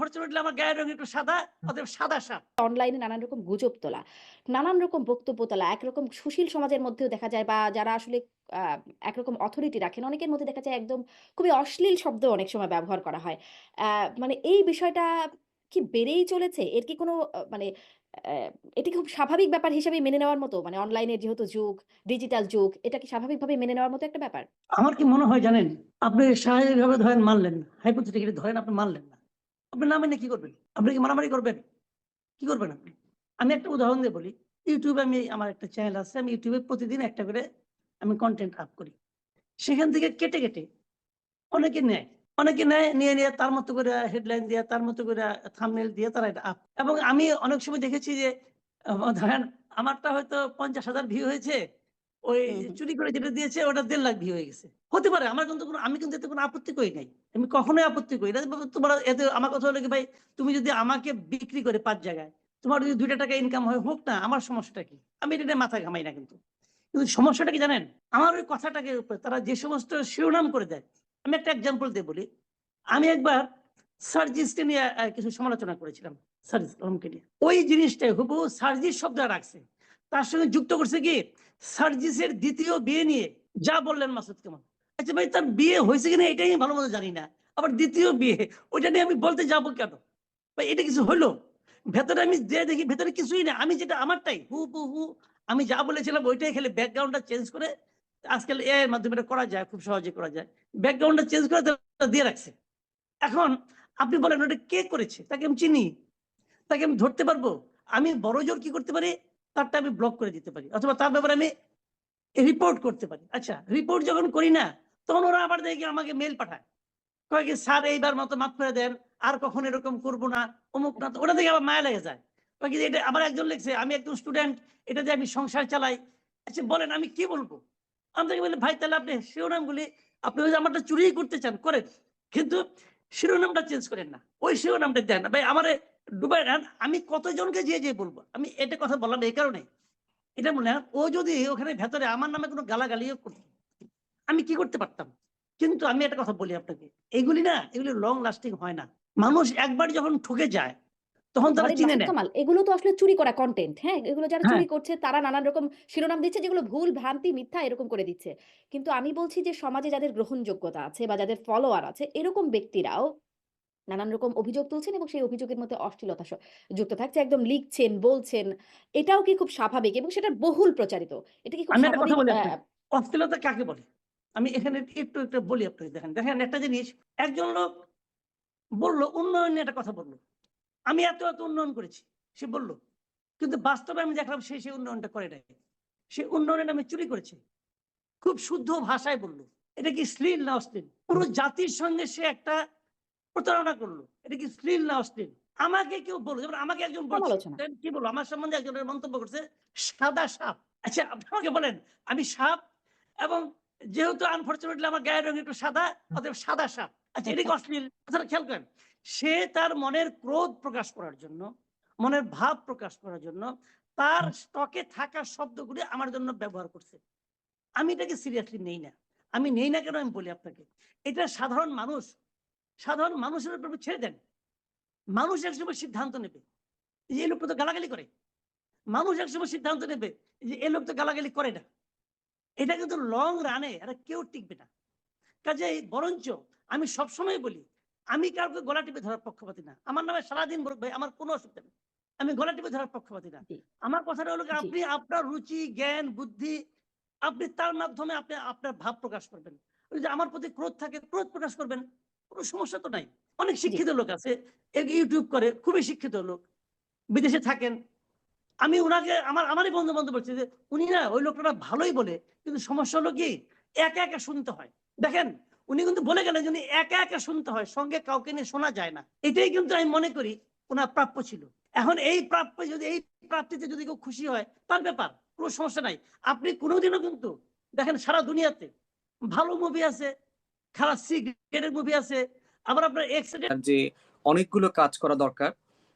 আমার গায়ের রং একটু সাদা অতএব সাদা সাপ অনলাইনে নানান রকম গুজব তোলা, নানান রকম বক্তব্য তোলা, একরকম সুশীল সমাজের মধ্যেও দেখা যায় বা যারা আসলে একরকম অথরিটি রাখেন, অনেকের মধ্যে দেখা যায় একদম খুবই অশ্লীল শব্দ অনেক সময় ব্যবহার করা হয়। মানে এই বিষয়টা কি বেড়েই চলেছে? এর কি কোনো মানে এটি খুব স্বাভাবিক ব্যাপার হিসেবে মেনে নেওয়ার মতো? মানে অনলাইনে যেহেতু যুগ, ডিজিটাল যুগ, এটা কি স্বাভাবিকভাবে মেনে নেওয়ার মতো একটা ব্যাপার? আমার কি মনে হয় জানেন আপনি স্বাভাবিকভাবে ধরেন মানলেন হাইপোথেটিক্যালি ধরেন আপনি মানলেন না আপনি না মেনে কি করবেন? আপনি কি মারামারি করবেন? কি করবেন আপনি? আমি একটা উদাহরণ দিয়ে বলি। ইউটিউবে আমি, আমার একটা চ্যানেল আছে, আমি ইউটিউবে প্রতিদিন একটা করে আমি কন্টেন্ট আপ করি। সেখান থেকে কেটে কেটে অনেকে নেয়। অনেকে নেয়, নিয়ে নিয়ে তার মতো করে হেডলাইন দিয়ে, তার মতো করে থামনেল দিয়ে তারা এটা আপ এবং আমি অনেক সময় দেখেছি যে ধরেন, আমারটা হয়তো পঞ্চাশ হাজার ভিউ হয়েছে ওই। চুরি করে যেটা দিয়েছে ওটা দেড় লাখ ভিউ হয়ে গেছে। হতে পারে আমার কিন্তু কোনো আমি কিন্তু এতে কোনো আপত্তি করি নাই। আমি কখনোই আপত্তি করি না। তোমার এতে আমার কথা হলো কি ভাই তুমি যদি আমাকে বিক্রি করে পাঁচ জায়গায় তোমার যদি দুইটা টাকা ইনকাম হয় হোক না আমার সমস্যাটা কি? আমি এটা মাথা ঘামাই না কিন্তু। কিন্তু সমস্যাটা কি জানেন? আমার ওই কথাটাকে উপরে তারা যে সমস্ত শিরোনাম করে দেয় আমি একটা এক্সাম্পল দিয়ে বলি। আমি একবার সার্জিসকে নিয়ে কিছু সমালোচনা করেছিলাম সার্জিস আলমকে নিয়ে। ওই জিনিসটাই হুবহু সার্জিস শব্দ রাখছে তার সঙ্গে যুক্ত করছে কি? সার্জিসের দ্বিতীয় বিয়ে নিয়ে। যা বললেন মাসুদ কেমন? আচ্ছা ভাই, তার বিয়ে হয়েছে কিনা এটাই আমি ভালো মতো জানি না। আবার দ্বিতীয় বিয়ে, ওইটা নিয়ে আমি বলতে যাব কেন? ভাই, এটা কিছু হলো? ভেতরে আমি যে দেখি, ভেতরে কিছুই না। আমি যেটা আমারটাই, হু হু হু, আমি যা বলেছিলাম ওইটাই খেলে ব্যাকগ্রাউন্ডটা চেঞ্জ করে আজকাল এ এর মাধ্যমে এটা করা যায়, খুব সহজে করা যায়। ব্যাকগ্রাউন্ডটা চেঞ্জ করে দিয়ে রাখছে। এখন আপনি বলেন ওটা কে করেছে? তাকে আমি চিনি? তাকে আমি ধরতে পারব? আমি বড় জোর কি করতে পারি? তারটা আমি ব্লক করে দিতে পারি। অথবা তার ব্যাপারে আমি রিপোর্ট করতে পারি। আচ্ছা রিপোর্ট যখন করি না, তখন ওরা আবার দেখি আমাকে মেল পাঠায়। কয় কি, স্যার, এইবার মতো মাফ করে দেন, আর কখন এরকম করব না, অমুক না। ওটা দেখে আবার মায়া লেগে যায়। কয় কি, এটা আবার একজন লিখছে, আমি একজন স্টুডেন্ট এটা দিয়ে আমি সংসার চালাই। আচ্ছা বলেন, আমি কি বলব? আমি তাকে বলি, ভাই, তাহলে আপনি শিরোনামগুলি, আপনি ওই আমারটা চুরি করতে চান, করেন। কিন্তু শিরোনামটা চেঞ্জ করেন না। ওই শিরোনামটা দেন না। ভাই, আমারে ডুবাই নেন আমি কতজনকে যে যে বলব আমি এটা কথা বললাম এই কারণে। এটা মনে হয় ও যদি ওখানে ভেতরে আমার নামে কোনো গালাগালিও করতো আমি কি করতে পারতাম? কিন্তু আমি একটা কথা বলি আপনাকে এগুলি না এগুলি লং লাস্টিং হয় না। মানুষ একবার যখন ঠকে যায় তখন তারা আরে চিনে নেয়। কামাল এগুলো তো আসলে চুরি করা কনটেন্ট হ্যাঁ? এগুলো যারা হ্যাঁ। চুরি করছে তারা নানান রকম শিরোনাম দিচ্ছে যেগুলো ভুল ভ্রান্তি মিথ্যা এরকম করে দিচ্ছে। কিন্তু আমি বলছি যে সমাজে যাদের গ্রহণযোগ্যতা আছে বা যাদের ফলোয়ার আছে এরকম ব্যক্তিরাও নানান রকম অভিযোগ তুলছেন এবং সেই অভিযোগের মধ্যে অশ্লীলতা যুক্ত থাকছে একদম লিখছেন বলছেন। এটাও কি খুব স্বাভাবিক এবং সেটা বহুল প্রচারিত? এটা কি খুব আপনাকে। অস্থিরতা কাকে বলে? আমি এখানে একটু একটু বলি আপনাকে দেখেন। দেখেন একটা জিনিস একজন লোক বলল উন্নয়ন নিয়ে একটা কথা বলল। আমি এত এত উন্নয়ন করেছি সে বলল কিন্তু বাস্তবে আমি দেখলাম সে সেই উন্নয়নটা করে নাই। সে উন্নয়নের আমি চুরি করেছে। খুব শুদ্ধ ভাষায় বলল। এটা কি শ্লীল না অশ্লীল? পুরো জাতির সঙ্গে সে একটা প্রতারণা করল। এটা কি শ্লীল না অশ্লীল? আমাকে কেউ বলল যেমন আমাকে একজন কি বলব আমার সম্বন্ধে একজনের মন্তব্য করছে সাদা সাপ। আচ্ছা আপনি আমাকে বলেন আমি সাপ এবং যেহেতু আনফরচুনেটলি আমার গায়ের রং একটু সাদা অতএব সাদা সাপ। আচ্ছা এটা কি অশ্লীল? কথাটা খেয়াল করেন সে তার মনের ক্রোধ প্রকাশ করার জন্য মনের ভাব প্রকাশ করার জন্য তার স্টকে থাকা শব্দগুলি আমার জন্য ব্যবহার করছে। আমি এটাকে সিরিয়াসলি নেই না। আমি নেই না কেন আমি বলি আপনাকে? এটা সাধারণ মানুষ সাধারণ মানুষের উপর ছেড়ে দেন। মানুষ একসময় সিদ্ধান্ত নেবে যে এই লোকটা তো গালাগালি করে। মানুষ একসময় সিদ্ধান্ত নেবে যে এই লোক তো গালাগালি করে না। এটা কিন্তু লং রানে এটা কেউ টিকবে না। কাজে বরঞ্চ আমি সবসময় বলি আমি কাউকে গলা টিপে ধরার পক্ষপাতি না। আমার নামে সারাদিন বলবে আমার কোনো অসুবিধা নেই। আমি গলা টিপে ধরার পক্ষপাতি না। আমার কথাটা হলো আপনি আপনার রুচি জ্ঞান বুদ্ধি আপনি তার মাধ্যমে আপনি আপনার ভাব প্রকাশ করবেন। যে আমার প্রতি ক্রোধ থাকে ক্রোধ প্রকাশ করবেন। কোনো সমস্যা তো নাই। অনেক শিক্ষিত লোক আছে ইউটিউব করে খুবই শিক্ষিত লোক। বিদেশে থাকেন। আমি ওনাকে আমার আমারই বন্ধু বান্ধব বলছি যে উনি না ওই লোকটা ভালোই বলে কিন্তু সমস্যা হলো কি একা একা শুনতে হয়। দেখেন উনি কিন্তু বলে গেলেন যে একা একা শুনতে হয় সঙ্গে কাউকে নিয়ে শোনা যায় না। এটাই কিন্তু আমি মনে করি ওনার প্রাপ্য ছিল। এখন এই প্রাপ্য যদি এই প্রাপ্তিতে যদি কেউ খুশি হয় তার ব্যাপার কোনো সমস্যা নাই। আপনি কোনোদিনও কিন্তু দেখেন সারা দুনিয়াতে ভালো মুভি আছে খারাপ সিগারেটের মুভি আছে। আবার আপনার এক্সিডেন্ট যে অনেকগুলো কাজ করা দরকার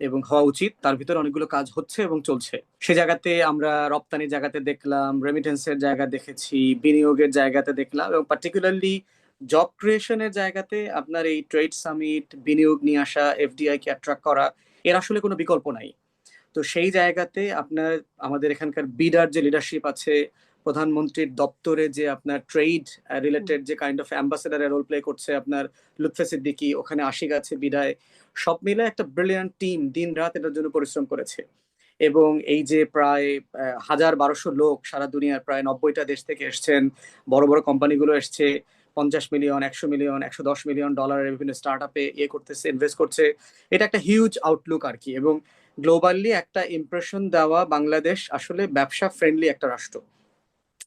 এবং হওয়া উচিত, তার ভিতরে অনেকগুলো কাজ হচ্ছে এবং চলছে। সে জায়গাতে আমরা রপ্তানির জায়গাতে দেখলাম রেমিটেন্সের জায়গা দেখেছি, বিনিয়োগের জায়গাতে দেখলাম এবং পার্টিকুলারলি জব ক্রিয়েশনের জায়গাতে আপনার এই ট্রেড সামিট বিনিয়োগ নিয়ে আসা এফডিআই কে অ্যাট্রাক্ট করা, এর আসলে কোনো বিকল্প নাই। তো সেই জায়গাতে আপনার, আমাদের এখানকার বিডার যে লিডারশিপ আছে প্রধানমন্ত্রীর দপ্তরে যে আপনার ট্রেড রিলেটেড যে kind of ambassador role play করছে আপনার লুৎফে সিদ্দিকি ওখানে আশিক আছে বিদায় সব মিলে একটা ব্রিলিয়ান্ট টিম দিন রাত এটার জন্য পরিশ্রম করেছে। এবং এই যে প্রায় আহ, হাজার বারোশো লোক সারা দুনিয়ার প্রায় নব্বইটা দেশ থেকে এসছেন বড় বড় কোম্পানিগুলো এসছে পঞ্চাশ মিলিয়ন একশো মিলিয়ন একশো দশ মিলিয়ন ডলারের বিভিন্ন স্টার্ট আপে ইয়ে করতেছে ইনভেস্ট করছে। এটা একটা হিউজ আউটলুক আর কি। এবং গ্লোবালি একটা ইমপ্রেশন দেওয়া বাংলাদেশ আসলে ব্যবসা ফ্রেন্ডলি একটা রাষ্ট্র।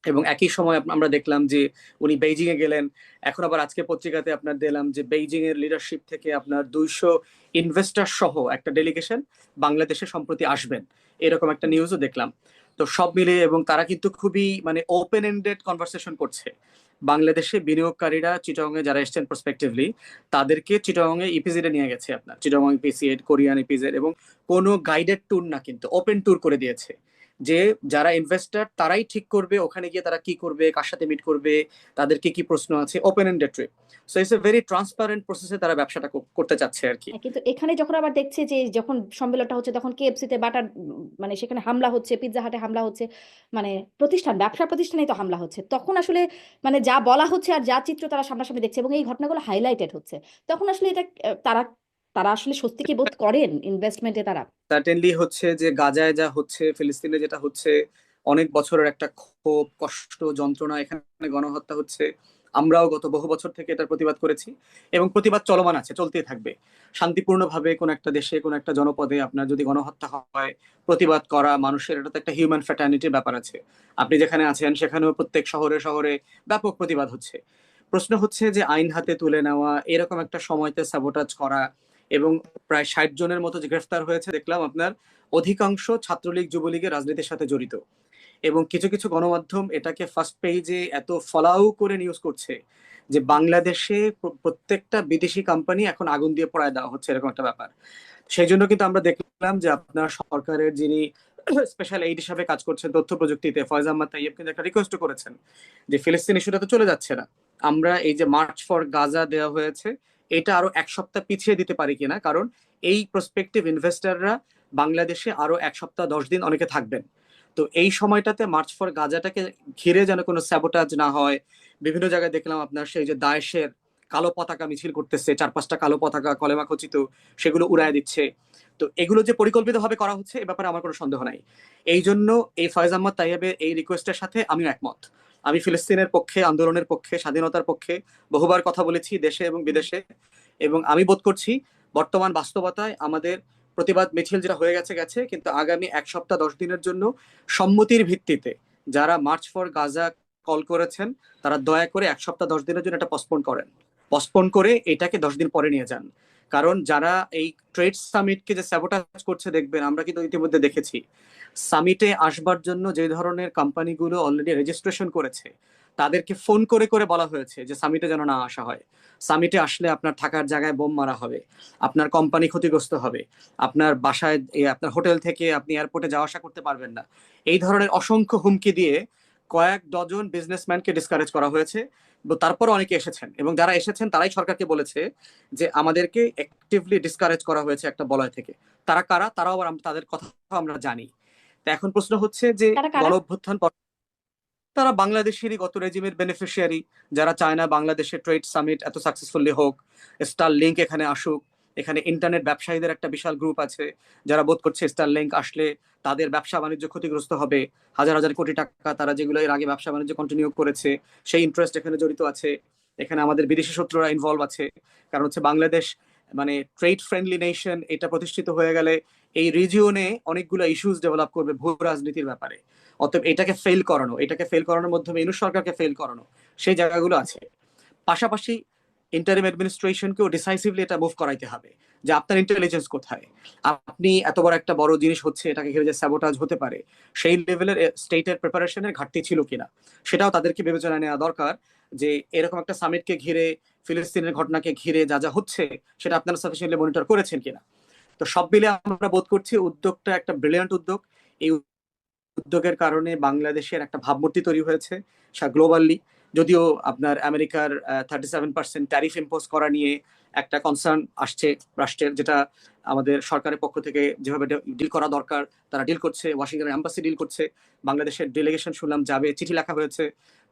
এবং একই সময় আমরা দেখলাম যে উনি বেইজিং এ গেলেন। এখন আবার আজকে পত্রিকাতে আপনার দিলাম যে বেইজিং এর লিডারশিপ থেকে আপনার দুইশো ইনভেস্টর সহ একটা ডেলিগেশন বাংলাদেশে সম্প্রতি আসবেন। এরকম একটা নিউজও দেখলাম। তো সব মিলিয়ে এবং তারা কিন্তু খুবই মানে ওপেন এন্ডেড কনভারসেশন করছে। বাংলাদেশে বিনিয়োগকারীরা চিটং এ যারা এসছেন প্রসপেক্টিভলি তাদেরকে চিটং এ ইপিজেড নিয়ে গেছে আপনার। চিটং ইপিসিএড কোরিয়ান ইপিজেড এবং কোনো গাইডেড ট্যুর না কিন্তু ওপেন ট্যুর করে দিয়েছে। যে যারা ইনভেস্টর তারাই ঠিক করবে ওখানে গিয়ে তারা কি করবে কার সাথে মিট করবে তাদের কি প্রশ্ন আছে open ended trip so it's a very transparent প্রসেসে তারা ব্যবসাটা করতে চাচ্ছে আর কি। হ্যাঁ, কিন্তু এখানে যখন আবার দেখছে যে যখন সম্মেলনটা হচ্ছে তখন কেএফসি তে বাটার মানে সেখানে হামলা হচ্ছে পিৎজা হাটে হামলা হচ্ছে মানে প্রতিষ্ঠান ব্যবসা প্রতিষ্ঠানেই তো হামলা হচ্ছে। তখন আসলে মানে যা বলা হচ্ছে আর যা চিত্র তারা সামনাসামনি দেখছে এবং এই ঘটনাগুলো হাইলাইটেড হচ্ছে। তখন আসলে এটা তারা তারা আসলে স্বস্তি কি বোধ করেন ইনভেস্টমেন্টে তারা? সার্টেনলি হচ্ছে যে গাজায় যা হচ্ছে, ফিলিস্তিনে যেটা হচ্ছে, অনেক বছরের একটা ক্ষোভ, কষ্ট, যন্ত্রণা, এখানে গণহত্যা হচ্ছে। আমরাও গত বহু বছর থেকে এটার প্রতিবাদ করেছি এবং প্রতিবাদ চলমান আছে, চলতেই থাকবে। শান্তিপূর্ণভাবে কোন একটা দেশে, কোন একটা জনপদে আপনার যদি গণহত্যা হয়, প্রতিবাদ করা মানুষের এটা তো একটা হিউম্যান ফ্যাটার্নিটির ব্যাপার আছে। আপনি যেখানে আছেন, সেখানেও প্রত্যেক শহরে শহরে ব্যাপক প্রতিবাদ হচ্ছে। প্রশ্ন হচ্ছে যে আইন হাতে তুলে নেওয়া, এরকম একটা সময়তে সাবোটাজ করা এবং প্রায় ষাট জনের মতো গ্রেফতার হয়েছে, দেখলাম আপনার অধিকাংশ ছাত্রলীগ, যুবলীগের রাজনীতির সাথে জড়িত। এবং কিছু কিছু গণমাধ্যম এটাকে ফার্স্ট পেজে এত ফলাও করে নিউজ করছে যে বাংলাদেশে প্রত্যেকটা বিদেশি কোম্পানি এখন আগুন দিয়ে পড়ায় দেওয়া হচ্ছে, এরকম একটা ব্যাপার। সেই জন্য কিন্তু আমরা দেখলাম যে আপনার সরকারের যিনি স্পেশাল এইড হিসাবে কাজ করছেন তথ্য প্রযুক্তিতে ফয়জ আহমদ তাইয়েব কিন্তু একটা রিকোয়েস্ট করেছেন যে ফিলিস্তিন ইস্যুটা তো চলে যাচ্ছে না। আমরা এই যে মার্চ ফর গাজা দেওয়া হয়েছে এটা আরও এক সপ্তাহ পিছিয়ে দিতে পারি কিনা? কারণ এই প্রসপেক্টিভ ইনভেস্টররা বাংলাদেশে আরও এক সপ্তাহ, দশ দিন অনেকে থাকবেন। তো এই সময়টাতে মার্চ ফর গাজাটাকে ঘিরে যেন কোনো স্যাবোটাজ না হয়। বিভিন্ন জায়গায় দেখলাম আপনার সেই যে দায়েশের কালো পতাকা মিছিল করতেছে চার পাঁচটা কালো পতাকা, কলেমা খচিত, সেগুলো উড়ায় দিচ্ছে। তো এগুলো যে পরিকল্পিতভাবে করা হচ্ছে, এ ব্যাপারে আমার কোনো সন্দেহ নাই। এই জন্য এই ফয়েজ আহমদ তাইয়েবের এই রিকোয়েস্টের সাথে আমিও একমত। আমি ফিলিস্তিনের পক্ষে, আন্দোলনের পক্ষে, স্বাধীনতার পক্ষে বহুবার কথা বলেছি দেশে এবং বিদেশে। এবং আমি বোধ করছি, বর্তমান বাস্তবতায় আমাদের প্রতিবাদ মিছিল যেটা হয়ে গেছে গেছে। কিন্তু আগামী এক সপ্তাহ, দশ দিনের জন্য সম্মতির ভিত্তিতে যারা মার্চ ফর গাজা কল করেছেন, তারা দয়া করে এক সপ্তাহ, দশ দিনের জন্য এটা পসপোন করেন। পসপোন করে এটাকে দশ দিন পরে নিয়ে যান। কারণ যারা এই ট্রেড সামিটকে যে স্যাবোটাজ করছে, দেখবেন আমরা কিন্তু ইতিমধ্যে দেখেছি। সামিটে আসবার জন্য যে ধরনের কোম্পানিগুলো অলরেডি রেজিস্ট্রেশন করেছে, তাদেরকে ফোন করে করে বলা হয়েছে যে সামিটে যেন না আসা হয়। সামিটে আসলে আপনার থাকার জায়গায় বোম মারা হবে, আপনার কোম্পানি ক্ষতিগ্রস্ত হবে, আপনার বাসায় আপনার হোটেল থেকে আপনি এয়ারপোর্টে যাওয়া আসা করতে পারবেন না। এই ধরনের অসংখ্য হুমকি দিয়ে কয়েক ডজন বিজনেসম্যানকে ডিসকারেজ করা হয়েছে। তারপর অনেকে এসেছেন এবং যারা এসেছেন তারাই সরকারকে বলেছে যে আমাদেরকে অ্যাক্টিভলি ডিসকারেজ করা হয়েছে একটা বলয় থেকে। তারা কারা? তারাও আবার তাদের কথা আমরা জানি। তো এখন প্রশ্ন হচ্ছে যে তারা গণ অভ্যুত্থান তারা বাংলাদেশেরই গত রেজিমের বেনিফিশিয়ারি যারা চায় না বাংলাদেশে ট্রেড সামিট এত সাকসেসফুলি হোক স্টার লিঙ্ক এখানে আসুক এখানে ইন্টারনেট ব্যবসায়ীদের একটা বিশাল গ্রুপ আছে, যারা বোধ করছে স্টার লিঙ্ক আসলে তাদের ব্যবসা বাণিজ্য ক্ষতিগ্রস্ত হবে। হাজার হাজার কোটি টাকা তারা যেগুলো এর আগে ব্যবসা বাণিজ্য কন্টিনিউ করেছে, সেই ইন্টারেস্ট এখানে জড়িত আছে। এখানে আমাদের বিদেশি শত্রুরা ইনভলভ আছে। কারণ হচ্ছে বাংলাদেশ মানে ট্রেড ফ্রেন্ডলি নেশন এটা প্রতিষ্ঠিত হয়ে গেলে এই রিজিয়নে অনেকগুলো ইস্যুস ডেভেলপ করবে ভূ রাজনীতির ব্যাপারে। অতএব এটাকে ফেল করানো, এটাকে ফেল করানোর মাধ্যমে ইনু সরকারকে ফেল করানো, সেই জায়গাগুলো আছে। পাশাপাশি ইন্টারিম অ্যাডমিনিস্ট্রেশনকেও ডিসাইসিভলি এটা মুভ করাইতে হবে, যে আপনার ইন্টেলিজেন্স কোথায়? আপনি এত বড় একটা বড় জিনিস হচ্ছে, এটাকে ঘিরে যে স্যাবোটাজ হতে পারে, সেই লেভেলের স্টেটের প্রিপারেশনের ঘাটতি ছিল কিনা? সেটাও তাদেরকে বিবেচনা নেওয়া দরকার, যে এরকম একটা সামিটকে ঘিরে, ফিলিস্তিনের ঘটনাকে ঘিরে যা যা হচ্ছে, সেটা আপনারা সাফিসিয়েন্টলি মনিটর করেছেন কিনা? তো সব মিলে আমরা বোধ করছি উদ্যোগটা একটা ব্রিলিয়ান্ট উদ্যোগ। এই উদ্যোগের কারণে বাংলাদেশের একটা ভাবমূর্তি তৈরি হয়েছে গ্লোবালি যদিও আপনার আমেরিকার thirty seven percent tariff impose করা নিয়ে একটা কনসার্ন আসছে রাষ্ট্রের, যেটা আমাদের সরকারের পক্ষ থেকে যেভাবে ডিল করা দরকার, তারা ডিল করছে ওয়াশিংটন অ্যাম্বাসি ডিল করছে, বাংলাদেশের ডেলিগেশন শুনলাম যাবে, চিঠি লেখা হয়েছে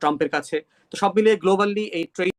ট্রাম্পের কাছে। তো সব মিলিয়ে গ্লোবালি এই ট্রেড